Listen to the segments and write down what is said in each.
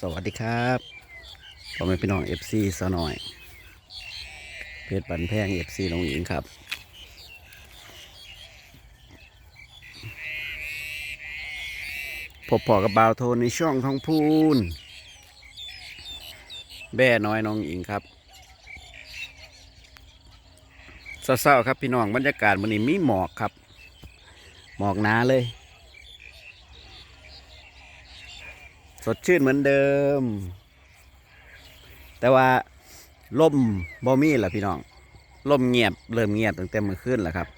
สวัสดีครับผมเป็นพี่น้องเอฟซีสหน่อย เพจบันแพงเอฟซีน้องหญิงครับ พบพอกับบาวโทนในช่องท้องพูน แบ่น้อยน้องหญิงครับเศร้าๆครับพี่น้องบรรยากาศวันนี้มีหมอกครับ หมอกหนาเลย สดชื่นเหมือนเดิม แต่ว่าลมบ่มีแหละพี่น้องลมเงียบเริ่มเงียบตั้งแต่เมื่อคืนแล้วครับ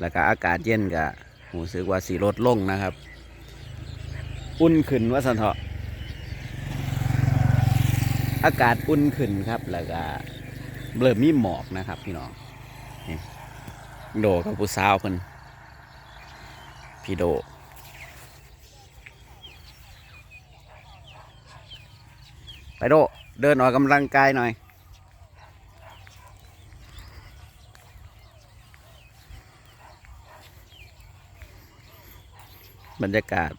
แล้วก็อากาศเย็นก็หูสึกว่าสีลดลงนะครับ อุ่นขึ้นว่าสันเถาะอากาศอุ่นขึ้นครับ แล้วก็เริ่มมีหมอกนะครับพี่น้องโดกับผู้สาวเพิ่นพี่โด ไปโดเดินออกกำลังกายหน่อย บรรยากาศ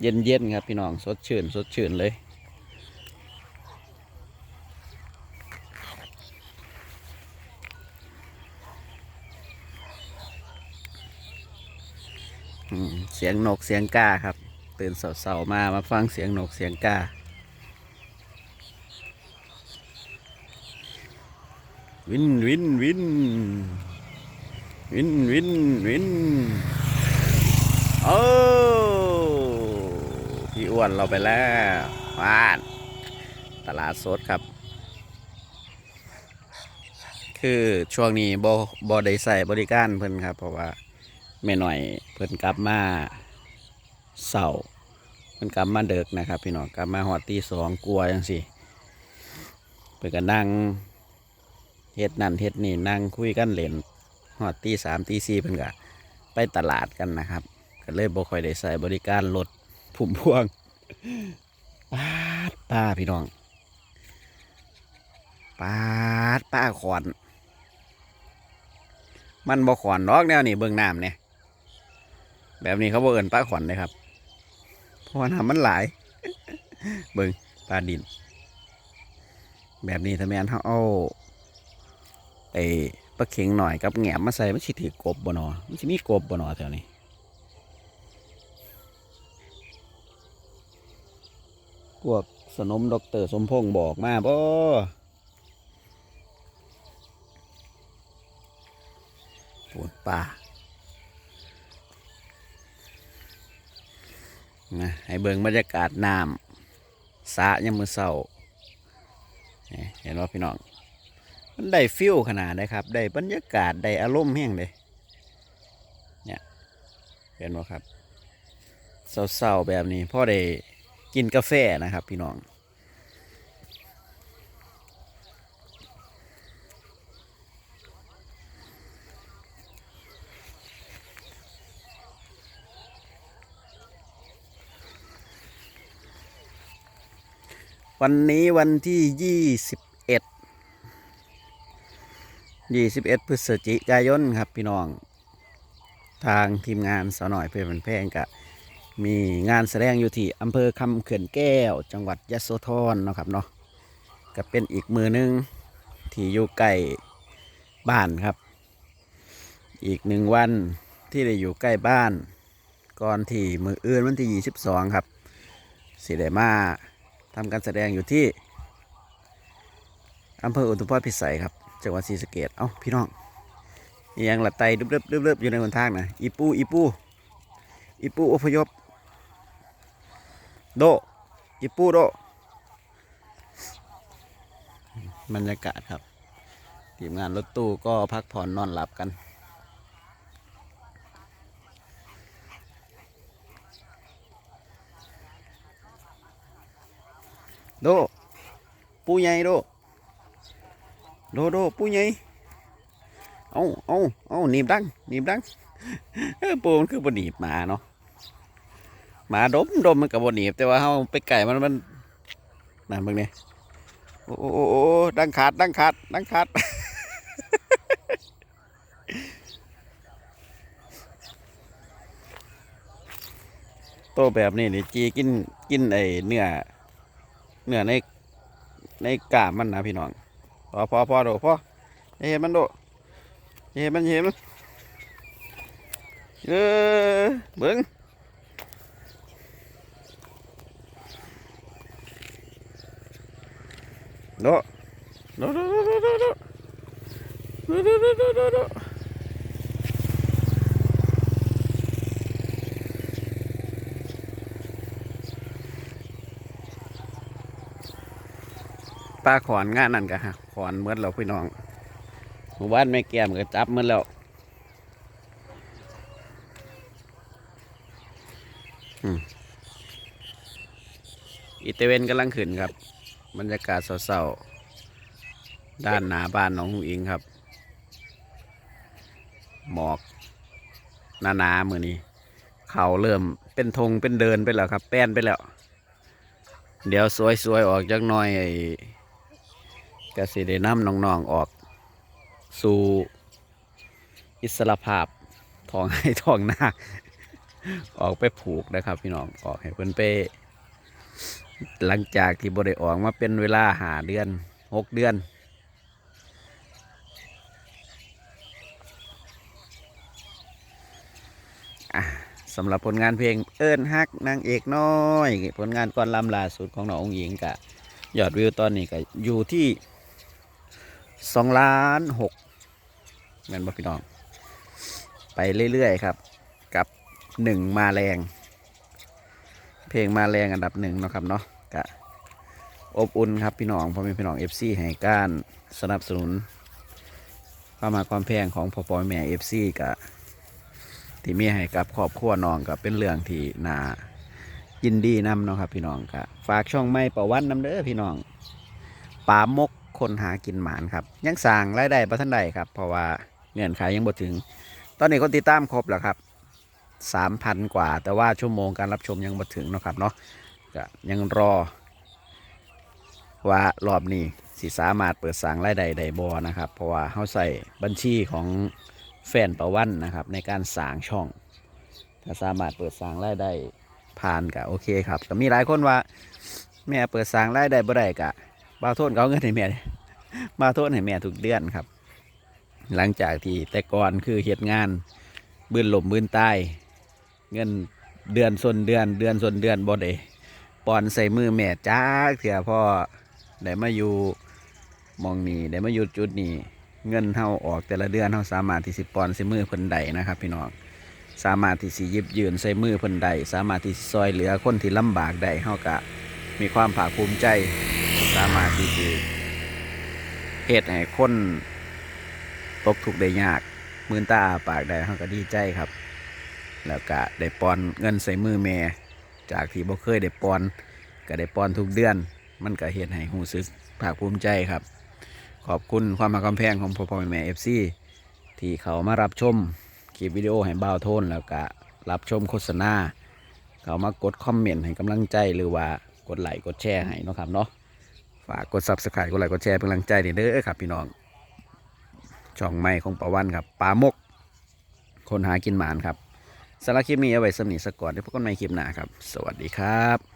เย็นๆครับพี่น้องสดชื่น สดชื่นเลยเสียงนกเสียงกาครับ ตื่นเสาๆมามาฟังเสียงนกเสียงกา วินวินวินวินวินวินโอ้พี่อ้วนเราไปแล้วบ้านตลาดสดครับ คือช่วงนี้บอบอได้ใส่บริการเพิ่นครับ เพราะว่าแม่หน่อยเพิ่นกลับมาเสาเพิ่นกลับมาเด็กนะครับ พี่น้องกลับมาหอดตีสองกลัวจังสิเพิ่นก็นั่ง เฮ็ดนั่นเฮ็ดนี่นั่งคุยกันเล่นฮอดตีสามตีสี่เพิ่นก็ไปตลาดกันนะครับก็เลยบ่ค่อยได้ใส่บริการรถผุ่มพวงปาดป้าพี่น้องปาดป้าขอน มันบ่ขอนดอกแนวนี่เบิ่งน้ำเนี่ยแบบนี้เขาบ่เอิ้นป้าขอนเลยครับเพราะว่าน้ำมันหลาย เบิ่งปลาดิน แบบนี้ถ้าแม่นเขาเอา ไอ้ปลาเข็งหน่อยกับแหงมมาใส่มันสิถือกบบ่หนอมันสิมีกบบ่หนอแถวนี้พวกสนมดอกเตอร์สมพงษ์บอกมาบ่ปวดป่านะให้เบิ่งบรรยากาศน้ำสะยามมือเศร้าเห็นว่าพี่น้อง มันได้ฟิลขนาดนะครับ ได้บรรยากาศ ได้อารมณ์แห้งเลยเนี่ยเห็นไหมครับเศร้าๆแบบนี้พ่อได้กินกาแฟนะครับพี่น้องวันนี้วันที่ ยี่สิบเอ็ด21พฤศจิกายนครับพี่น้อง ทางทีมงานสาวหน่อยเพื่อนแพงกะมีงานแสดงอยู่ที่อำเภอคำเขื่อนแก้ว จังหวัดยะโสธรนะครับเนาะก็เป็นอีกมือหนึงที่อยู่ใกล้บ้านครับ อีกหนึ่งวันที่ได้อยู่ใกล้บ้าน ก่อนที่มืออื่นวันที่ 22 ครับสิได้มาทำการแสดงอยู่ที่อำเภออุทุมพรพิสัยครับ จังหวัดศรีสะเกดเอ้าพี่น้องอยังหละไตดึบๆดึบๆอยู่ในหนทางนะอีปูอีปูอีปูอพยพโดอีปูโดบรรยากาศครับทีมงานรถตู้ก็พักผ่อนนอนหลับกัน โด ปูใหญ่โด โดโดปูใหญ่เอาเอาเอาหนีบดังหนีบดังเออปูมันคือบหนีบหมาเนาะหมาดมดมมันกับบหนีบ แต่ว่าเขาไปไก่มันมันนั่นเบิ่งเนี่ยโอ้โอ้โอ้ดังขาดดังขาดดังขาดโตแบบนี้นี่จีกินกินไอเนื้อเนื้อในในกล้ามมันนะพี่น้อง พอพอพอโดพออย่าเห็นมันโดอย่าเห็นมันอย่าเห็นมันเออเบิ้งโดโดโดโดโดโดโดโดโดโดโดโดโด ปลาขอนงานนั่นกะฮะขอนเมื่อเราพี่น้องหมู่บ้านแม่แก้มก็จับเมื่อแล้วอืมอีเตเวนกำลังขึ้นครับ บรรยากาศเศร้าๆด้านหน้าบ้านน้องหุงอิงครับ หมอกหนาๆมือนี้ เขาเริ่มเป็นธงเป็นเดินไปแล้วครับ แป้นไปแล้ว เดี๋ยวสวยๆ ออกจากน้อยไอ กสิได้นำน้องๆออก สู่อิสระภาพทองให้ทองหน้าออกไปผูกนะครับ พี่น้องออกให้เพิ่นไป หลังจากที่บริออกมาเป็นเวลาหาเดือนหกเดือน สำหรับผลงานเพลงเอิญฮักนางเอกน้อย ผลงานก่อนลำล่าสุดของน้ององหญิงกะยอดวิวตอนนี้ก็อยู่ที่ สองล้านหกเงินบ่พี่น้อง ไปเรื่อยๆครับ กับหนึ่งมาแรง เพลงมาแรงอันดับหนึ่งนะครับเนาะกะอบอุ่นครับพี่น้องพ่อแม่พี่น้องเอฟซีให้การสนับสนุนความมาความแพงของพ่อพ่อแม่เอฟซีกะที่มีให้กับครอบครัวน้องก็เป็นเรื่องที่น่ายินดีนำเนาะครับพี่น้องครับฝากช่องไม่ประวันนำเด้อพี่น้องป่ามก คนหากินหมานครับ ยังสั่งรายได้ประทันใดครับ เพราะว่าเงื่อนไขยังบ่ถึง ตอนนี้คนติดตามครบแล้วครับสามพันกว่า แต่ว่าชั่วโมงการรับชมยังบ่ถึงนะครับเนาะก็ยังรอ ว่ารอบนี้สิสามารถเปิดสั่งรายได้ได้บอนะครับ เพราะว่าเขาใส่บัญชีของแฟนประวันนะครับ ในการสร้างช่อง ถ้าสามารถเปิดสร้างรายได้ผ่านก็โอเคครับก็มีหลายคนว่าแม่เปิดสร้างรายได้บ่ได้กะ บาโทษเขาเอาเงินให้แม่เด้บ่าโทษให้แม่ทุกเดือนครับ หลังจากที่แต่ก่อนคือเหตุงานบืนหลมบืนใต้เงินเดือนส่วนเดือนเดือนส่วนเดือนบ่ได้ปอนใส่มือแม่จ้าเถื่อพ่อได้มาอยู่มองนี้ได้มาอยู่จุดนี้เงินเฮาออกแต่ละเดือนเฮาสามารถที่สิปอนใส่มือเพิ่นใดนะครับ พี่น้องสามารถที่สิยิบยืนใส่มือเพิ่นใดสามารถที่สิซอยเหลือคนที่ลำบากได้เฮาก็มีความภาคภูมิใจามารถที่สิเฮ็ดให้คนตกทุกข์ได้ยากมืนตาปากได้เฮาก็ดีใจครับ แล้วก็ได้ปอนเงินใส่มือแม่จากที่บ่เคยได้ปอน ก็ได้ปอนทุกเดือน มันก็เฮ็ดให้รู้สึกภาคภูมิใจครับ ขอบคุณความมาความแพงของพ่อพ่อแม่เอฟซีที่เขามารับชมคลิปวิดีโอให้บ่าวโทนแล้วก็รับชมโฆษณา เขามากดคอมเมนต์ให้กำลังใจหรือว่ากดไลค์กดแชร์ให้นะครับเนาะ ฝากกด subscribe กดไลค์กดแชร์เป็นกำลังใจเด้อครับ พี่น้อง ช่องใหม่ของปาวันครับปลามก คนหากินหมานครับสารคลิปนี้เอาไว้สำนีสกก่อนเดี๋ยวพบกันใหม่คลิปหน้าครับ สวัสดีครับ